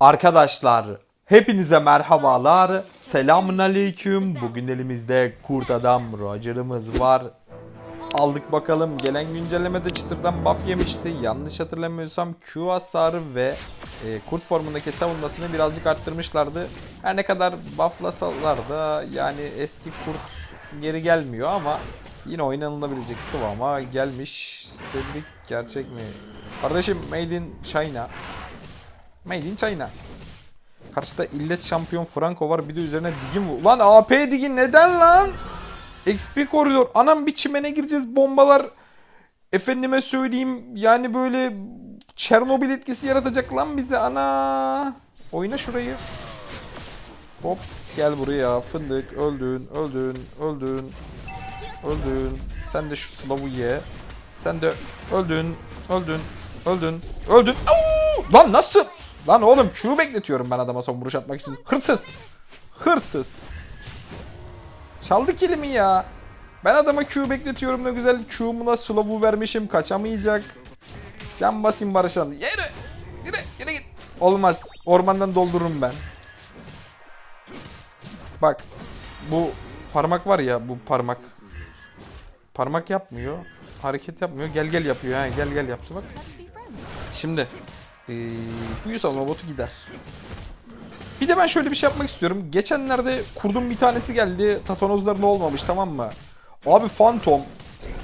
Arkadaşlar hepinize merhabalar. Selamun aleyküm. Bugün elimizde kurt adam Roger'ımız var. Aldık bakalım. Gelen güncellemede çıtırdan buff yemişti. Yanlış hatırlamıyorsam Q hasarı ve e, kurt formundaki savunmasını birazcık arttırmışlardı. Her ne kadar bufflasalar da yani eski kurt geri gelmiyor ama yine oynanılabilecek kıvama gelmiş. Cedric gerçek mi? Kardeşim Made in China. Made in China. Karşıda illet şampiyon Franco var. Bir de üzerine digin var. Lan AP digin neden lan? XP koridor. Anam bir çimene gireceğiz. Bombalar. Efendime söyleyeyim. Yani böyle Çernobil etkisi yaratacak lan bize. Ana. Oyna şurayı. Hop. Gel buraya. Fındık. Öldün. Öldün. Öldün. Öldün. Sen de şu Slav'ı ye. Sen de öldün. Öldün. Öldün. Öldün. Au! Lan nasıl? Lan oğlum Q bekletiyorum ben adama son vuruş atmak için. Hırsız. Hırsız. Çaldı kilimi ya. Ben adama Q bekletiyorum ne güzel. Q'muna slow'u vermişim. Kaçamayacak. Can basayım barışalım. Yürü. Yürü. Yürü git. Olmaz. Ormandan doldururum ben. Bak. Bu parmak var ya bu parmak. Parmak yapmıyor. Hareket yapmıyor. Gel gel yapıyor. Ha. Gel gel yaptı bak. Şimdi. Ee, bu yüz alma botu gider. Bir de ben şöyle bir şey yapmak istiyorum. Geçenlerde kurdum bir tanesi geldi. Tatanozlarında olmamış tamam mı? Abi Phantom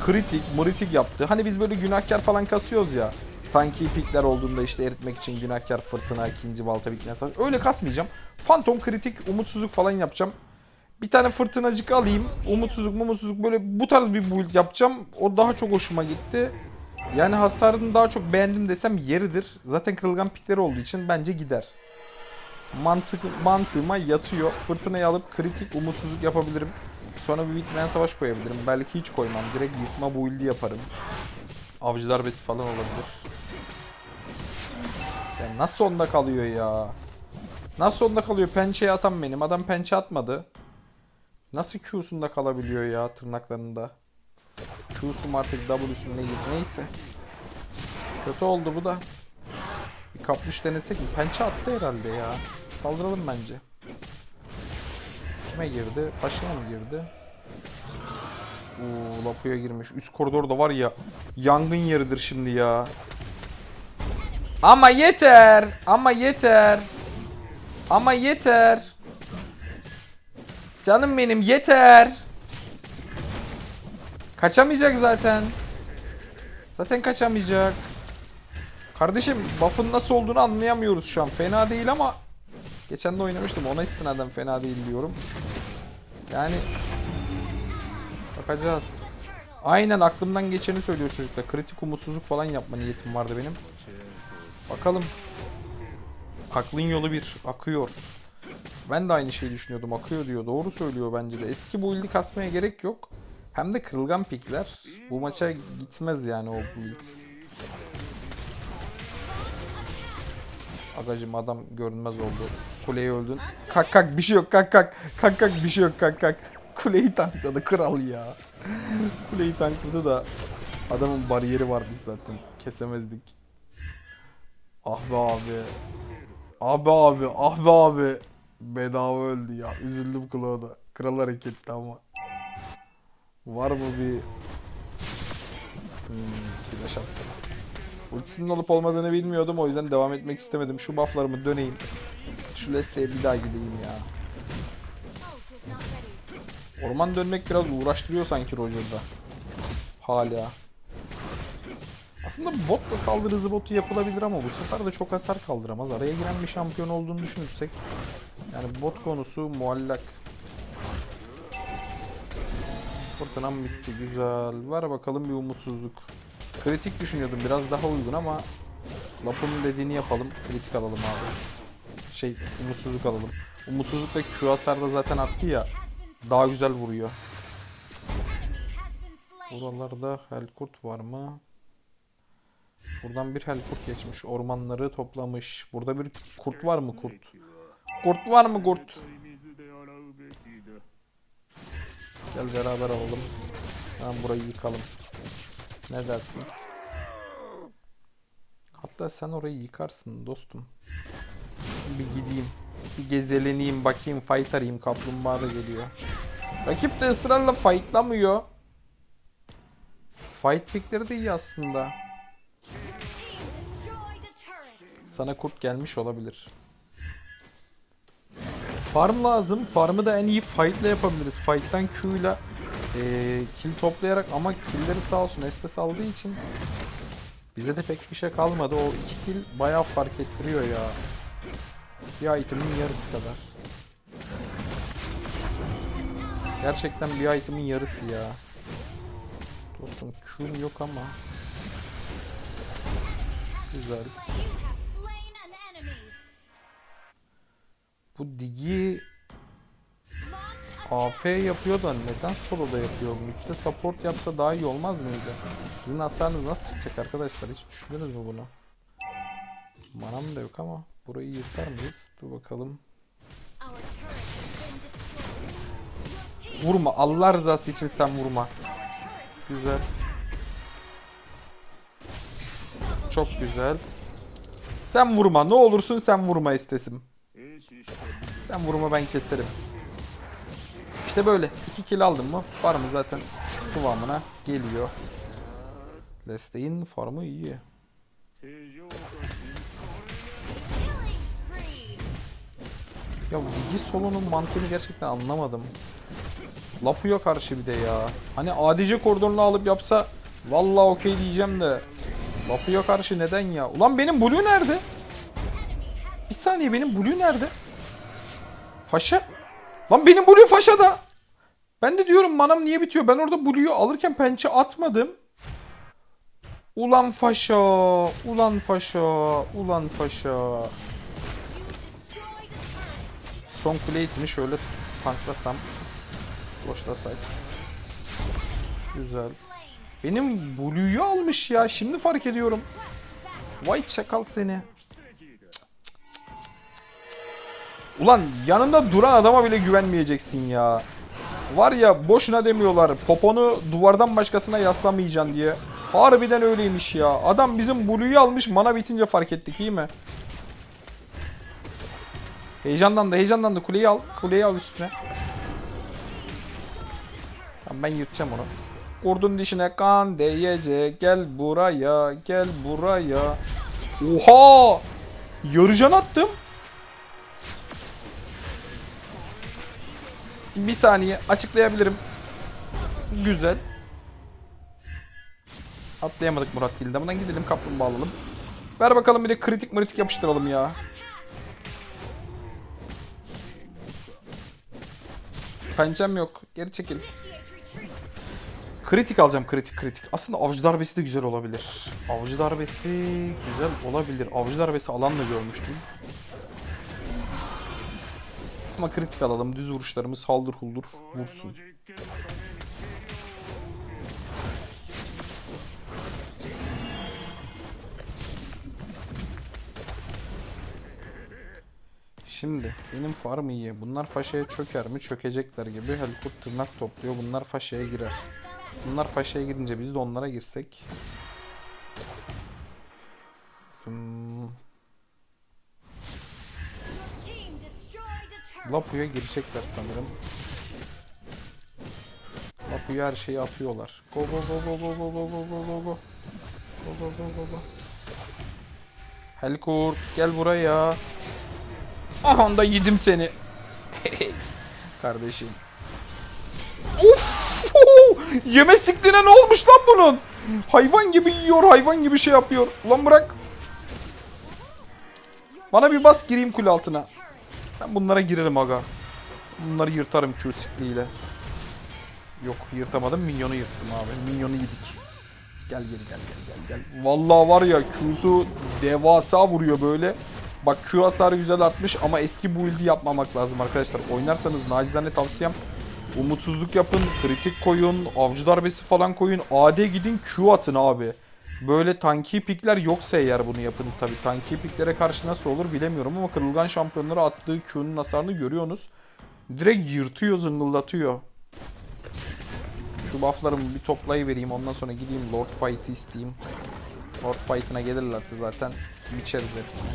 kritik, mritik yaptı. Hani biz böyle günahkar falan kasıyoruz ya. Tanki pikler olduğunda işte eritmek için günahkar fırtına, ikinci balta bitmeye savaş. Öyle kasmayacağım. Phantom kritik, umutsuzluk falan yapacağım. Bir tane fırtınacık alayım. Umutsuzluk, umutsuzluk böyle bu tarz bir build yapacağım. O daha çok hoşuma gitti. Yani hasarını daha çok beğendim desem yeridir. Zaten kırılgan pikleri olduğu için bence gider. Mantık, mantığıma yatıyor. Fırtınayı alıp kritik umutsuzluk yapabilirim. Sonra bir bitmeyen savaş koyabilirim. Belki hiç koymam. Direkt yıkma build'i yaparım. Avcı darbesi falan olabilir. Ya nasıl onda kalıyor ya? Nasıl onda kalıyor? Pençeye atan benim. Adam pençe atmadı. Nasıl Q'sunda kalabiliyor ya tırnaklarında? Q'su mu artık W'su ne neyse. Kötü oldu bu da. Bir kapmış denesek mi? Pençe attı herhalde ya. Saldıralım bence. Kime girdi? Faşına mı girdi? Oo, Lapu'ya girmiş. Üst koridorda var ya yangın yeridir şimdi ya. Ama yeter. Ama yeter. Ama yeter. Canım benim yeter. Kaçamayacak zaten. Zaten kaçamayacak. Kardeşim buff'ın nasıl olduğunu anlayamıyoruz şu an. Fena değil ama geçen de oynamıştım. Ona istinaden fena değil diyorum. Yani bakacağız. Aynen aklımdan geçeni söylüyor çocuklar. Kritik umutsuzluk falan yapma niyetim vardı benim. Bakalım. Aklın yolu bir. Akıyor. Ben de aynı şeyi düşünüyordum. Akıyor diyor. Doğru söylüyor bence de. Eski build'i kasmaya gerek yok. Hem de kırılgan pikler. Bu maça gitmez yani o build. Agacım adam görünmez oldu. Kuleyi öldün. Kalk kalk bir şey yok kalk kalk. Kalk kalk bir şey yok kalk kalk. Kuleyi tankladı kral ya. Kuleyi tankladı da adamın bariyeri var biz zaten. Kesemezdik. Ah be abi. Abi abi ah be abi. Bedava öldü ya. Üzüldüm kulağa da. Kral hareketti ama. Var mı bir... Hmm, flash attı. Ultisinin olup olmadığını bilmiyordum o yüzden devam etmek istemedim. Şu bufflarımı döneyim. Şu Leste'ye bir daha gideyim ya. Orman dönmek biraz uğraştırıyor sanki Roger'da. Hala. Aslında bot da saldırı hızı botu yapılabilir ama bu sefer de çok hasar kaldıramaz. Araya giren bir şampiyon olduğunu düşünürsek. Yani bot konusu muallak. Fırtınam bitti güzel. Var bakalım bir umutsuzluk. Kritik düşünüyordum biraz daha uygun ama Lapu'nun dediğini yapalım. Kritik alalım abi. Şey umutsuzluk alalım. Umutsuzluk da Q hasarda zaten arttı ya. Daha güzel vuruyor. Buralarda Helkurt var mı? Buradan bir Helkurt geçmiş. Ormanları toplamış. Burada bir kurt var mı kurt? Kurt var mı kurt? Gel beraber alalım. Tamam burayı yıkalım. Ne dersin? Hatta sen orayı yıkarsın dostum. Bir gideyim. Bir gezeleneyim bakayım fight arayayım. Kaplumbağa da geliyor. Rakip de ısrarla fightlamıyor. Fight pickleri de iyi aslında. Sana kurt gelmiş olabilir. Farm lazım. Farmı da en iyi fight ile yapabiliriz. Fight'tan Q ile kill toplayarak ama killleri sağ olsun Estes aldığı için bize de pek bir şey kalmadı. O iki kill bayağı fark ettiriyor ya. Bir item'in yarısı kadar. Gerçekten bir item'in yarısı ya. Dostum Q'm yok ama. Güzel. Bu Digi AP yapıyor da neden soloda yapıyor? Mid'de support yapsa daha iyi olmaz mıydı? Sizin hasarınız nasıl çıkacak arkadaşlar? Hiç düşündünüz mü bunu? Manam da yok ama burayı yırtar mıyız? Dur bakalım. Vurma. Allah rızası için sen vurma. Güzel. Çok güzel. Sen vurma. Ne olursun sen vurma istesim. Sen vurma ben keserim. İşte böyle. 2 kill aldım mı farmı zaten kıvamına geliyor. Lestey'in farmı iyi. Ya Digi Solo'nun mantığını gerçekten anlamadım. Lapu'ya karşı bir de ya. Hani ADC koridorunu alıp yapsa vallahi okey diyeceğim de. Lapu'ya karşı neden ya? Ulan benim Blue nerede? Bir saniye benim Blue nerede? Faşa. Lan benim Blue Faşa'da. Ben de diyorum manam niye bitiyor? Ben orada Blue'yu alırken pençe atmadım. Ulan Faşa. Ulan Faşa. Ulan Faşa. Son plate'ini şöyle tanklasam. Boşlasak. Güzel. Benim Blue'yu almış ya. Şimdi fark ediyorum. Vay çakal seni. Ulan yanında duran adama bile güvenmeyeceksin ya. Var ya boşuna demiyorlar. Poponu duvardan başkasına yaslamayacaksın diye. Harbiden öyleymiş ya. Adam bizim Blue'yu almış mana bitince fark ettik iyi mi? Heyecanlandı heyecanlandı. Kuleyi al. Kuleyi al üstüne. Tamam ben yırtacağım onu. Kurdun dişine kan değecek. Gel buraya. Gel buraya. Oha! Yarıcan attım. Bir saniye açıklayabilirim. Güzel. Atlayamadık Murat Gildam'dan gidelim kaplumbağa alalım. Ver bakalım bir de kritik mritik yapıştıralım ya. Pençem yok. Geri çekil. Kritik alacağım kritik kritik. Aslında avcı darbesi de güzel olabilir. Avcı darbesi güzel olabilir. Avcı darbesi alan da görmüştüm. Ama kritik alalım. Düz vuruşlarımız haldır huldur vursun. Şimdi benim farm iyi. Bunlar faşaya çöker mi? Çökecekler gibi. Helikopter tırnak topluyor. Bunlar faşaya girer. Bunlar faşaya girince biz de onlara girsek. Hmm, Lapu'ya girecekler sanırım. Lapu'ya her şeyi atıyorlar. Go go go go go go go go go go go. Go go go go go. Helkurt gel buraya. Aha da yedim seni. Kardeşim. Of! Yeme sikline ne olmuş lan bunun? Hayvan gibi yiyor, hayvan gibi şey yapıyor. Ulan bırak. Bana bir bas gireyim kule altına. Ben bunlara girerim aga. Bunları yırtarım Q. Yok yırtamadım. Minyonu yırttım abi. Minyonu yedik. Gel gel gel gel gel gel. Vallahi var ya Q'su devasa vuruyor böyle. Bak Q hasarı güzel artmış ama eski build'i yapmamak lazım arkadaşlar. Oynarsanız nacizane tavsiyem umutsuzluk yapın, kritik koyun, avcı darbesi falan koyun. AD gidin Q atın abi. Böyle tanki pikler yoksa eğer bunu yapın tabi. Tanki piklere karşı nasıl olur bilemiyorum ama kırılgan şampiyonlara attığı Q'nun hasarını görüyorsunuz. Direkt yırtıyor, zıngıldatıyor. Şu bufflarımı bir toplayıvereyim ondan sonra gideyim Lord Fight'ı isteyeyim. Lord Fight'ına gelirlerse zaten biçeriz hepsini.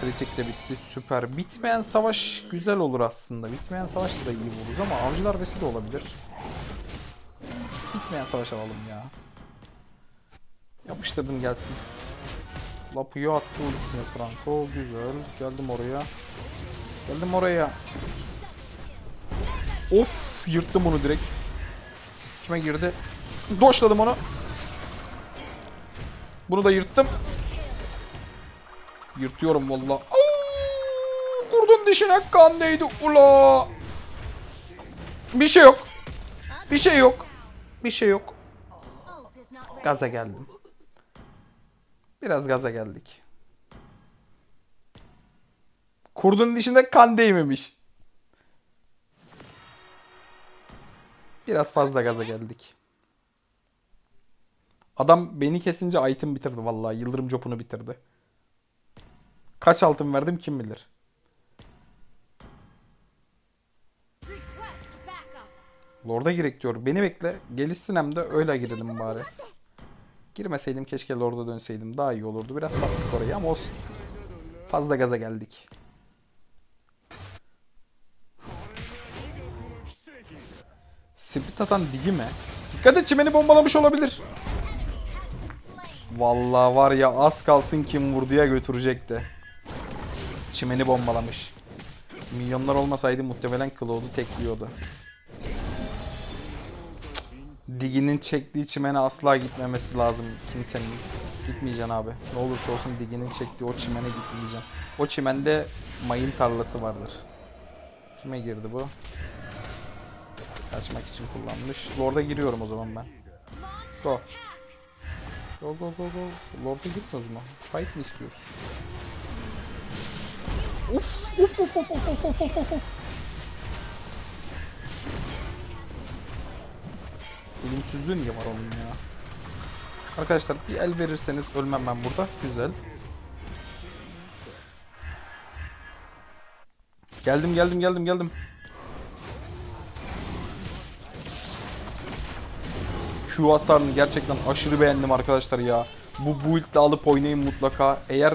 Kritik de bitti. Süper. Bitmeyen savaş güzel olur aslında. Bitmeyen savaşta da iyi vururuz ama avcı darbesi de olabilir. Bitmeyen savaş alalım ya. Yapıştırdım gelsin. Lapuyo attı ultisini Franco. Güzel. Geldim oraya. Geldim oraya. Of yırttım onu direkt. Kime girdi? Doşladım onu. Bunu da yırttım. Yırtıyorum valla. Kurdun dişine kan değdi ula. Bir şey yok. Bir şey yok. Bir şey yok. Gaza geldim. Biraz gaza geldik. Kurdun dişine kan değmemiş. Biraz fazla gaza geldik. Adam beni kesince item bitirdi vallahi. Yıldırım copunu bitirdi. Kaç altın verdim kim bilir. Lord'a girek diyor. Beni bekle. Gelişsin hem de öyle girelim bari. Girmeseydim keşke Lord'a dönseydim. Daha iyi olurdu. Biraz sattık orayı ama olsun. Fazla gaza geldik. Split atan digi mi? Dikkat et çimeni bombalamış olabilir. Vallahi var ya az kalsın kim vurduya götürecekti. Çimeni bombalamış. Milyonlar olmasaydı muhtemelen Cloud'u tekliyordu. Digi'nin çektiği çimene asla gitmemesi lazım kimsenin. Gitmeyeceksin abi. Ne olursa olsun Digi'nin çektiği o çimene gitmeyeceksin. O çimende mayın tarlası vardır. Kime girdi bu? Kaçmak için kullanmış. Lord'a giriyorum o zaman ben. Go. Go go go go. Lord'a gitmez mi? Fight mi istiyorsun? Uf uf uf uf uf uf uf uf uf. Ölümsüzlüğü niye var onun ya? Arkadaşlar bir el verirseniz ölmem ben burada. Güzel. Geldim geldim geldim geldim. Q hasarını gerçekten aşırı beğendim arkadaşlar ya. Bu build'de alıp oynayın mutlaka. Eğer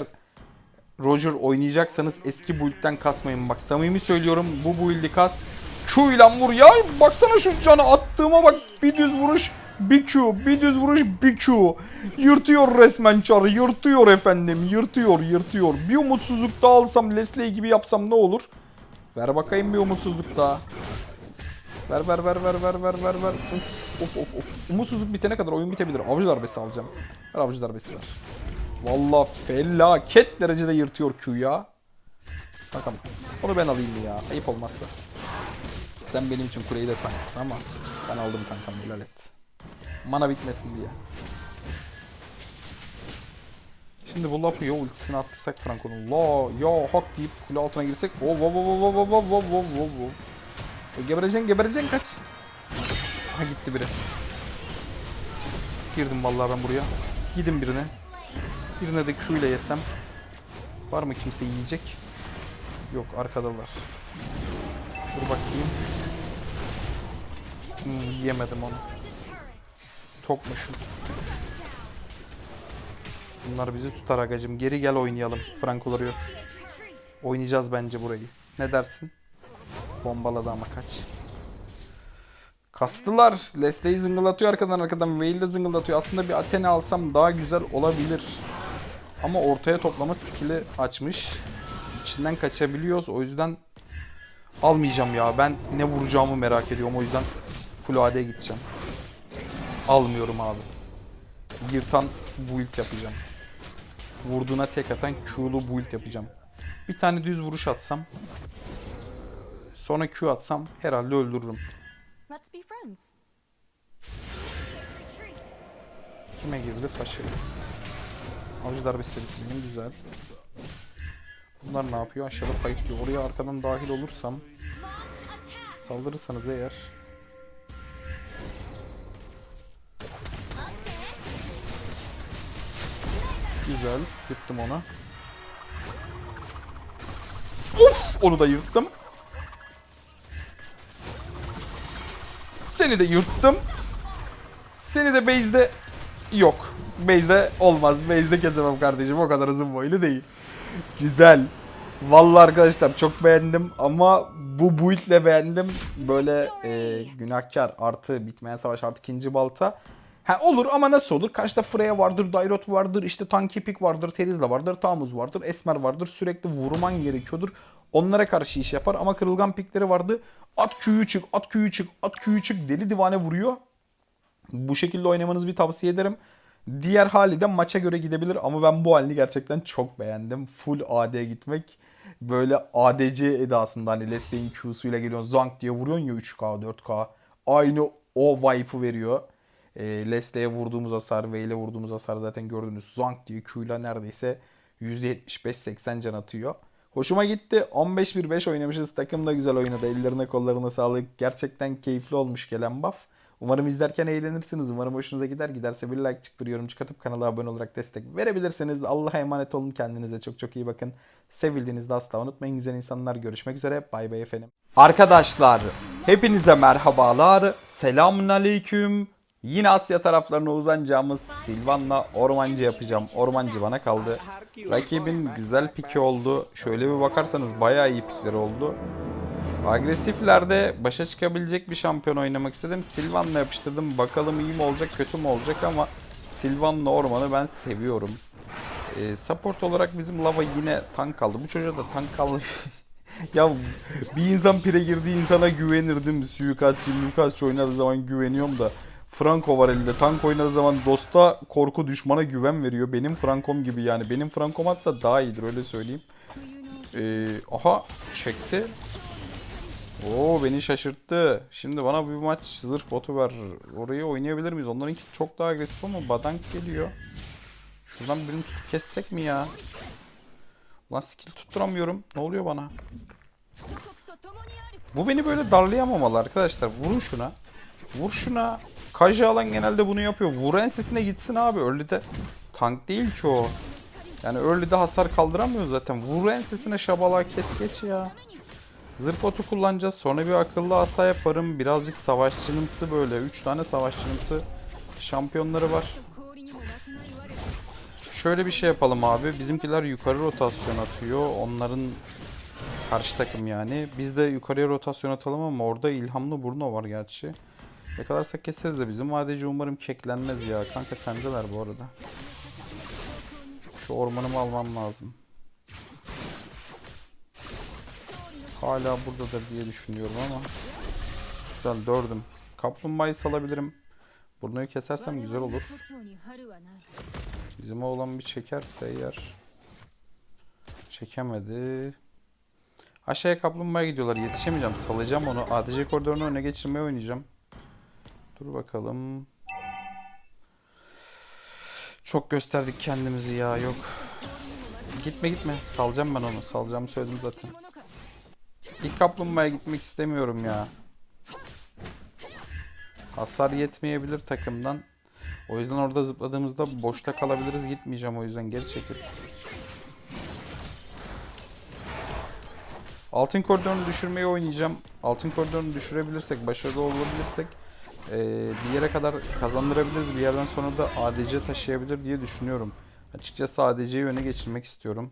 Roger oynayacaksanız eski build'den kasmayın. Bak samimi söylüyorum bu build'i kas. Q ile vur ya. Baksana şu canı attığıma bak. Bir düz vuruş bir Q. Bir düz vuruş bir Q. Yırtıyor resmen çarı. Yırtıyor efendim. Yırtıyor yırtıyor. Bir umutsuzluk daha alsam Leslie gibi yapsam ne olur? Ver bakayım bir umutsuzluk daha. Ver ver ver ver ver ver ver ver. Of of of of. Umutsuzluk bitene kadar oyun bitebilir. Avcı darbesi alacağım. Ver avcı darbesi ver. Vallahi felaket derecede yırtıyor Q ya. Bakalım. Onu ben alayım ya. Ayıp olmazsa. Sen benim için kuleyi de tank ama ben aldım kankam helal et. Mana bitmesin diye. Şimdi bu Lapu'ya ultisini attırsak Franco'nun. La ya hak deyip kule altına girsek. Oh, wow wow wow wow wow wow wow wow wow. E, Gebereceksin gebereceksin kaç. Ha gitti biri. Girdim vallahi ben buraya. Gidin birine. Birine de Q yesem. Var mı kimse yiyecek? Yok arkadalar. Dur bakayım. Hmm, yiyemedim onu. Tokmuşum. Bunlar bizi tutar agacım. Geri gel oynayalım. Frankoları yok. Oynayacağız bence burayı. Ne dersin? Bombaladı ama kaç. Kastılar. Leslie'yi zıngılatıyor arkadan arkadan. Veil de zıngılatıyor. Aslında bir Athena alsam daha güzel olabilir. Ama ortaya toplama skill'i açmış. İçinden kaçabiliyoruz. O yüzden almayacağım ya. Ben ne vuracağımı merak ediyorum. O yüzden full AD'ye gideceğim. Almıyorum abi. Yırtan build yapacağım. Vurduğuna tek atan Q'lu build yapacağım. Bir tane düz vuruş atsam. Sonra Q atsam herhalde öldürürüm. Kime girdi? Faşe. Avcı darbesi de bitirdim. Güzel. Bunlar ne yapıyor? Aşağıda fight diyor. Oraya arkadan dahil olursam saldırırsanız eğer Güzel. Yırttım onu. Uf! Onu da yırttım. Seni de yırttım. Seni de base'de yok. Base'de olmaz. Base'de kesemem kardeşim. O kadar uzun boylu değil. Güzel. Vallahi arkadaşlar çok beğendim ama bu build'le beğendim. Böyle e, günahkar artı bitmeyen savaş artı ikinci balta. Ha olur ama nasıl olur? Karşıda Freya vardır, Dairot vardır, işte Tanky Pick vardır, Terizla vardır, Tamuz vardır, Esmer vardır. Sürekli vurman gerekiyordur. Onlara karşı iş yapar ama kırılgan pikleri vardı. At küyü çık, at küyü çık, at küyü çık deli divane vuruyor. Bu şekilde oynamanızı bir tavsiye ederim. Diğer hali de maça göre gidebilir ama ben bu halini gerçekten çok beğendim. Full AD gitmek. Böyle ADC edasında hani Leslie'nin Q'suyla geliyorsun zank diye vuruyorsun ya 3K 4K. Aynı o vibe'ı veriyor. E, Leslie'ye vurduğumuz hasar, Vayne'e vurduğumuz hasar zaten gördünüz. Zank diye Q'yla neredeyse %75-80 can atıyor. Hoşuma gitti. 15-1-5 oynamışız. Takım da güzel oynadı. Ellerine kollarına sağlık. Gerçekten keyifli olmuş gelen buff. Umarım izlerken eğlenirsiniz. Umarım hoşunuza gider. Giderse bir like'cık bir yorumcuk atıp kanala abone olarak destek verebilirsiniz. Allah'a emanet olun. Kendinize çok çok iyi bakın. Sevildiğinizde asla unutmayın. Güzel insanlar. Görüşmek üzere. Bay bay efendim. Arkadaşlar hepinize merhabalar. Selamun aleyküm. Yine Asya taraflarına uzanacağımız Silvan'la ormancı yapacağım. Ormancı bana kaldı. Rakibin güzel piki oldu. Şöyle bir bakarsanız bayağı iyi pikleri oldu. Agresiflerde başa çıkabilecek bir şampiyon oynamak istedim. Silvan'la yapıştırdım. Bakalım iyi mi olacak kötü mü olacak ama Silvan'la ormanı ben seviyorum. Ee, support olarak bizim Lava yine tank kaldı. Bu çocuğa da tank kaldı. ya bir insan pire girdiği insana güvenirdim. Suikastçı, muikastçı oynadığı zaman güveniyorum da. Franco var elinde. Tank oynadığı zaman dosta korku düşmana güven veriyor. Benim Frankom gibi yani. Benim Frankom hatta daha iyidir öyle söyleyeyim. Ee, aha çekti. Oo beni şaşırttı. Şimdi bana bir maç zırh botu ver. Orayı oynayabilir miyiz? Onlarınki çok daha agresif ama badank geliyor. Şuradan birini tutup kessek mi ya? Ulan skill tutturamıyorum. Ne oluyor bana? Bu beni böyle darlayamamalı arkadaşlar. Vurun şuna. Vur şuna. Kaja alan genelde bunu yapıyor. Vur ensesine gitsin abi. Öyle tank değil ki o. Yani öyle hasar kaldıramıyor zaten. Vur ensesine şabala kes geç ya. Zırh botu kullanacağız. Sonra bir akıllı asa yaparım. Birazcık savaşçılımsı böyle. 3 tane savaşçılımsı şampiyonları var. Şöyle bir şey yapalım abi. Bizimkiler yukarı rotasyon atıyor. Onların karşı takım yani. Biz de yukarıya rotasyon atalım ama orada ilhamlı Bruno var gerçi. Ne kadarsa keseriz de bizim vadeci umarım keklenmez ya. Kanka sendeler bu arada. Şu ormanımı almam lazım. Hala buradadır diye düşünüyorum ama. Güzel dördüm. Kaplumbağayı salabilirim. Burnuyu kesersem güzel olur. Bizim oğlan bir çekerse eğer. Çekemedi. Aşağıya kaplumbağaya gidiyorlar. Yetişemeyeceğim. Salacağım onu. ADC koridorunu öne geçirmeye oynayacağım. Dur bakalım. Çok gösterdik kendimizi ya. Yok. Gitme gitme. Salacağım ben onu. Salacağımı söyledim zaten. İlk kaplumbağaya gitmek istemiyorum ya. Hasar yetmeyebilir takımdan. O yüzden orada zıpladığımızda boşta kalabiliriz. Gitmeyeceğim o yüzden geri çekil. Altın koridorunu düşürmeyi oynayacağım. Altın koridorunu düşürebilirsek, başarılı olabilirsek ee, bir yere kadar kazandırabiliriz. Bir yerden sonra da ADC taşıyabilir diye düşünüyorum. Açıkçası ADC'yi öne geçirmek istiyorum.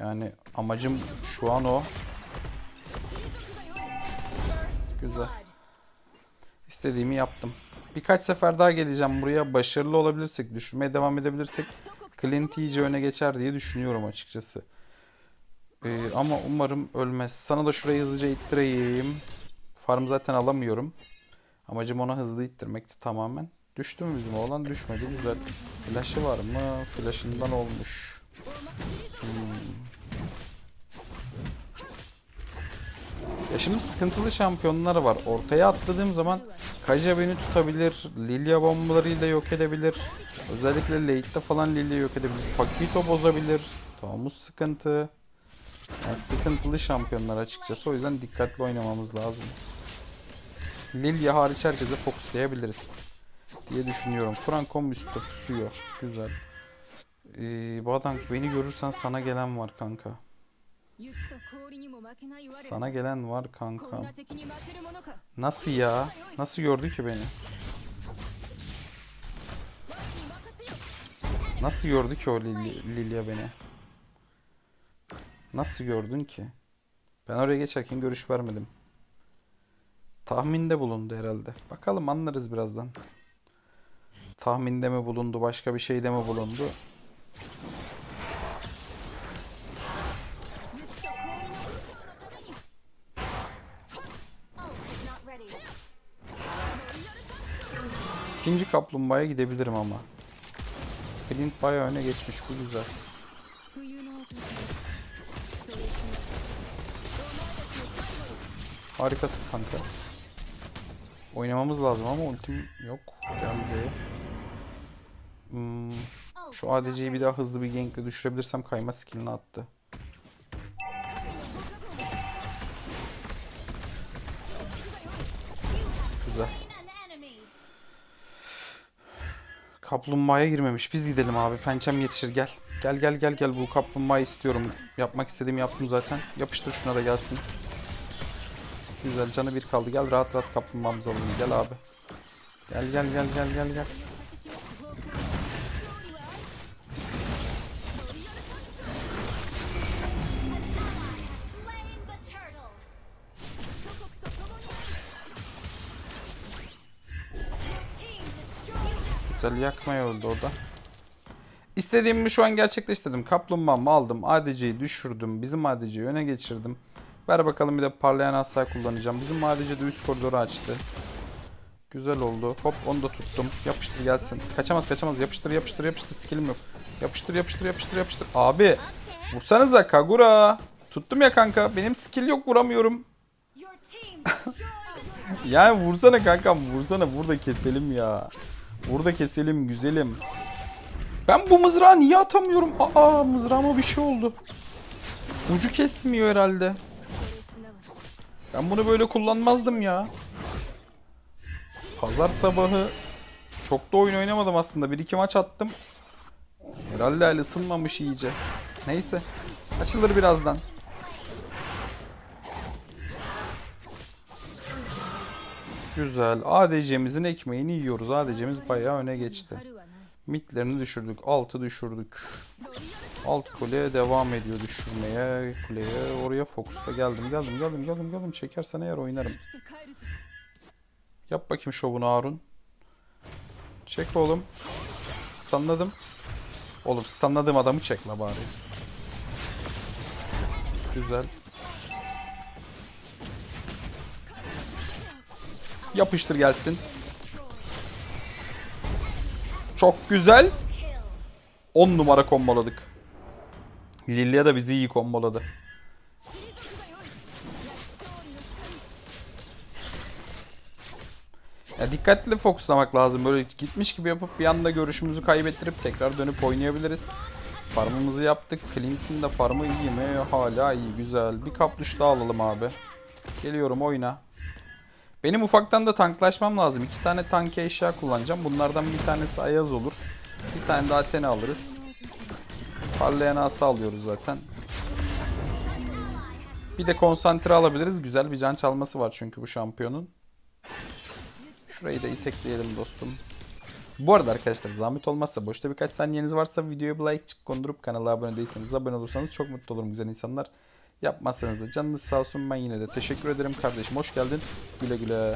Yani amacım şu an o. Güzel. İstediğimi yaptım. Birkaç sefer daha geleceğim buraya. Başarılı olabilirsek, düşürmeye devam edebilirsek Clint iyice öne geçer diye düşünüyorum açıkçası. Ee, ama umarım ölmez. Sana da şurayı hızlıca ittireyim. Farm zaten alamıyorum. Amacım ona hızlı ittirmekti tamamen. Düştü mü bizim oğlan? Düşmedi. Güzel. Flash'ı var mı? Flash'ından olmuş. Ya şimdi sıkıntılı şampiyonlar var. Ortaya atladığım zaman Kaja beni tutabilir. Lilia bombalarıyla yok edebilir. Özellikle late'de falan Lilia yok edebilir. Pakito bozabilir. Thomas sıkıntı. Yani sıkıntılı şampiyonlar açıkçası. O yüzden dikkatli oynamamız lazım. Lilia hariç herkese fokuslayabiliriz. Diye düşünüyorum. Frankom üstte pusuyor. Güzel. Ee, Badank beni görürsen sana gelen var kanka. Sana gelen var kanka. Nasıl ya? Nasıl gördü ki beni? Nasıl gördü ki o Lilia beni? Nasıl gördün ki? Ben oraya geçerken görüş vermedim. Tahminde bulundu herhalde. Bakalım anlarız birazdan. Tahminde mi bulundu, başka bir şeyde mi bulundu? İkinci kaplumbağaya gidebilirim ama. Clint bayağı öne geçmiş. Bu güzel. Harikasın kanka. Oynamamız lazım ama ultim yok. Geldi. Hmm, şu ADC'yi bir daha hızlı bir gankle düşürebilirsem kayma skillini attı. Kaplumbağaya girmemiş. Biz gidelim abi. Pençem yetişir gel. Gel gel gel gel bu kaplumbağayı istiyorum. Yapmak istediğimi yaptım zaten. Yapıştır şuna da gelsin. Güzel canı bir kaldı. Gel rahat rahat kaplumbağamızı alalım. Gel abi. Gel gel gel gel gel gel. Güzel yakmaya öldü o da. İstediğimi şu an gerçekleştirdim. Kaplumbağamı aldım. ADC'yi düşürdüm. Bizim ADC'yi öne geçirdim. Ver bakalım bir de parlayan asay kullanacağım. Bizim ADC de üst koridoru açtı. Güzel oldu. Hop onu da tuttum. Yapıştır gelsin. Kaçamaz kaçamaz. Yapıştır yapıştır yapıştır. Skillim yok. Yapıştır yapıştır yapıştır yapıştır. Abi vursanıza Kagura. Tuttum ya kanka. Benim skill yok vuramıyorum. Yani vursana kankam vursana burada keselim ya. Burada keselim güzelim. Ben bu mızrağı niye atamıyorum? Aa mızrağıma bir şey oldu. Ucu kesmiyor herhalde. Ben bunu böyle kullanmazdım ya. Pazar sabahı çok da oyun oynamadım aslında. Bir iki maç attım. Herhalde el ısınmamış iyice. Neyse. Açılır birazdan. Güzel. ADC'mizin ekmeğini yiyoruz. ADC'miz bayağı öne geçti. Mitlerini düşürdük. Altı düşürdük. Alt kuleye devam ediyor düşürmeye. Kuleye oraya fokusla geldim. Geldim geldim geldim geldim. Çekersen eğer oynarım. Yap bakayım şovunu Harun. Çek oğlum. Stunladım. Oğlum stunladığım adamı çek la bari. Güzel. Yapıştır gelsin. Çok güzel. 10 numara komboladık. Lilia da bizi iyi komboladı. Ya dikkatli fokuslamak lazım. Böyle gitmiş gibi yapıp bir anda görüşümüzü kaybettirip tekrar dönüp oynayabiliriz. Farmımızı yaptık. Clint'in de farmı iyi mi? Hala iyi. Güzel. Bir kapluş daha alalım abi. Geliyorum oyna. Benim ufaktan da tanklaşmam lazım. İki tane tank eşya kullanacağım. Bunlardan bir tanesi Ayaz olur. Bir tane de Athena alırız. Parlayan asa alıyoruz zaten. Bir de konsantre alabiliriz. Güzel bir can çalması var çünkü bu şampiyonun. Şurayı da itekleyelim dostum. Bu arada arkadaşlar zahmet olmazsa boşta birkaç saniyeniz varsa videoya bir like kondurup kanala abone değilseniz abone olursanız çok mutlu olurum güzel insanlar. Yapmazsanız da canınız sağ olsun ben yine de teşekkür ederim kardeşim hoş geldin. Güle güle.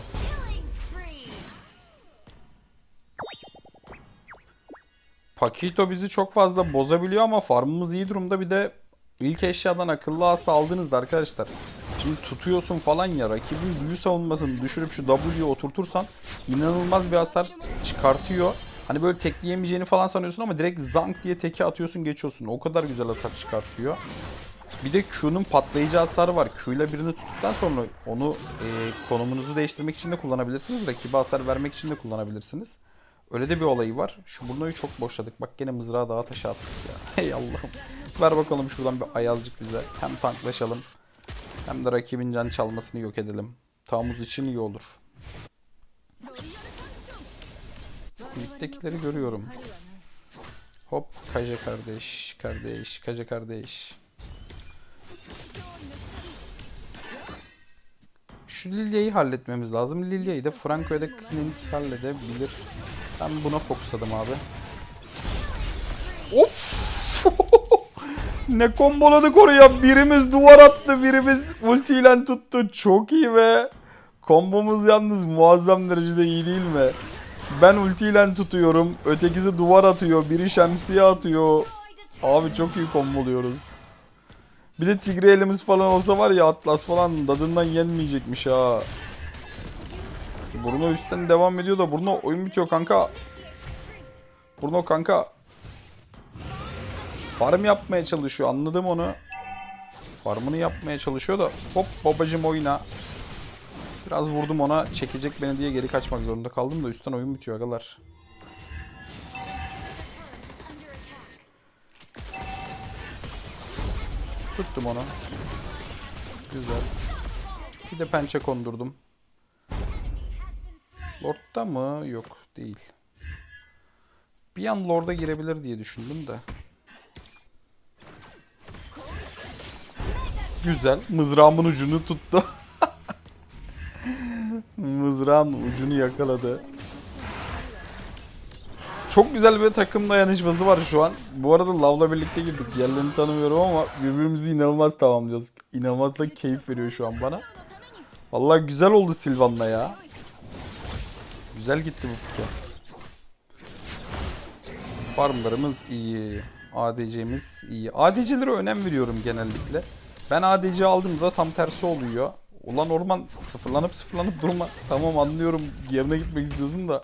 Pakito bizi çok fazla bozabiliyor ama farmımız iyi durumda. Bir de ilk eşyadan akıllı asa aldığınızda arkadaşlar. Şimdi tutuyorsun falan ya rakibin büyü savunmasını düşürüp şu W'yu oturtursan inanılmaz bir hasar çıkartıyor. Hani böyle tekleyemeyeceğini falan sanıyorsun ama direkt zank diye teki atıyorsun geçiyorsun. O kadar güzel hasar çıkartıyor. Bir de Q'nun patlayıcı hasarı var. Q ile birini tuttuktan sonra onu e, konumunuzu değiştirmek için de kullanabilirsiniz. Rakibe hasar vermek için de kullanabilirsiniz. Öyle de bir olayı var. Şu burnoyu çok boşladık. Bak gene mızrağı dağa taşa attık ya. Ey Allah'ım. Ver bakalım şuradan bir ayazcık bize. Hem tanklaşalım. Hem de rakibin can çalmasını yok edelim. Tamuz için iyi olur. Ligdekileri görüyorum. Hop Kaja kardeş, kardeş, Kaja kardeş. Şu Lilia'yı halletmemiz lazım. Lilia'yı da Franco ya da Clint halledebilir. Ben buna fokusladım abi. Of! Ne komboladık oraya. Birimiz duvar attı, birimiz ultiyle tuttu. Çok iyi be. Kombomuz yalnız muazzam derecede iyi değil mi? Ben ultiyle tutuyorum. Ötekisi duvar atıyor. Biri şemsiye atıyor. Abi çok iyi komboluyoruz. Bir de tigre elimiz falan olsa var ya Atlas falan dadından yenmeyecekmiş ha. Bruno üstten devam ediyor da Bruno oyun bitiyor kanka. Bruno kanka. Farm yapmaya çalışıyor anladım onu. Farmını yapmaya çalışıyor da hop babacım oyna. Biraz vurdum ona çekecek beni diye geri kaçmak zorunda kaldım da üstten oyun bitiyor agalar. Tuttum onu. Güzel. Bir de pençe kondurdum. Lord'da mı? Yok değil. Bir an Lord'a girebilir diye düşündüm de. Güzel. Mızrağımın ucunu tuttu. Mızrağın ucunu yakaladı. Çok güzel bir takım dayanışması var şu an. Bu arada Lav'la birlikte girdik. Diğerlerini tanımıyorum ama birbirimizi inanılmaz tamamlıyoruz. İnanılmaz da keyif veriyor şu an bana. Vallahi güzel oldu Silvan'la ya. Güzel gitti bu pike. Farmlarımız iyi. ADC'miz iyi. ADC'lere önem veriyorum genellikle. Ben ADC aldığımda tam tersi oluyor. Ulan orman sıfırlanıp sıfırlanıp durma. Tamam anlıyorum yerine gitmek istiyorsun da.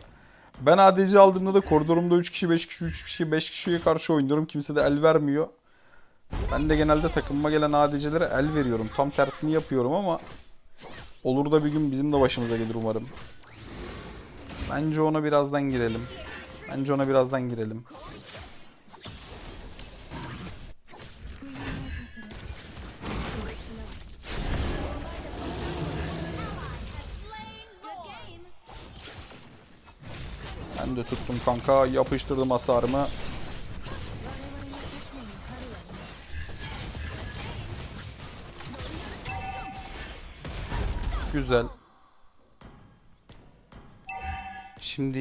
Ben ADC aldığımda da koridorumda 3 kişi, 5 kişi, 3 kişi, 5 kişiye karşı oynuyorum. Kimse de el vermiyor. Ben de genelde takımıma gelen ADC'lere el veriyorum. Tam tersini yapıyorum ama olur da bir gün bizim de başımıza gelir umarım. Bence ona birazdan girelim. Bence ona birazdan girelim. Ben de tuttum kanka. Yapıştırdım hasarımı. Güzel. Şimdi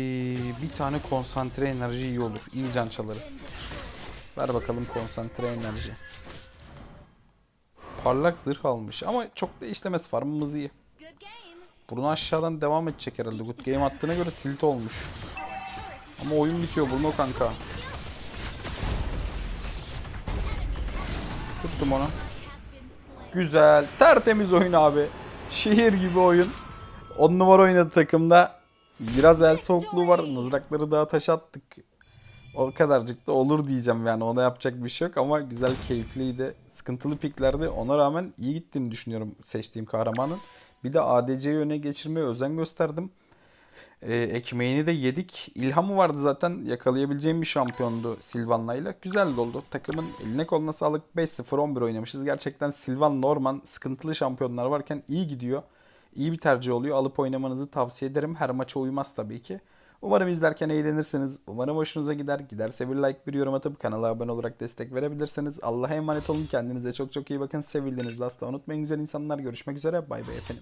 bir tane konsantre enerji iyi olur. İyi can çalarız. Ver bakalım konsantre enerji. Parlak zırh almış ama çok da işlemez farmımız iyi. Bruno aşağıdan devam edecek herhalde. Good game attığına göre tilt olmuş. Ama oyun bitiyor Bruno kanka. Tuttum onu. Güzel. Tertemiz oyun abi. Şehir gibi oyun. 10 numara oynadı takımda. Biraz el soğukluğu var. Mızrakları daha taş attık. O kadarcık da olur diyeceğim yani. Ona yapacak bir şey yok ama güzel keyifliydi. Sıkıntılı piklerde ona rağmen iyi gittiğini düşünüyorum seçtiğim kahramanın. Bir de ADC'yi öne geçirmeye özen gösterdim. Ee, ekmeğini de yedik. İlhamı vardı zaten yakalayabileceğim bir şampiyondu Silvan'layla. Güzel de oldu. Takımın eline koluna sağlık. 5-0-11 oynamışız. Gerçekten Silvan, Norman sıkıntılı şampiyonlar varken iyi gidiyor. İyi bir tercih oluyor. Alıp oynamanızı tavsiye ederim. Her maça uymaz tabii ki. Umarım izlerken eğlenirsiniz. Umarım hoşunuza gider. Giderse bir like, bir yorum atıp kanala abone olarak destek verebilirsiniz. Allah'a emanet olun. Kendinize çok çok iyi bakın. Sevildiğinizde asla unutmayın güzel insanlar. Görüşmek üzere. Bay bay efendim.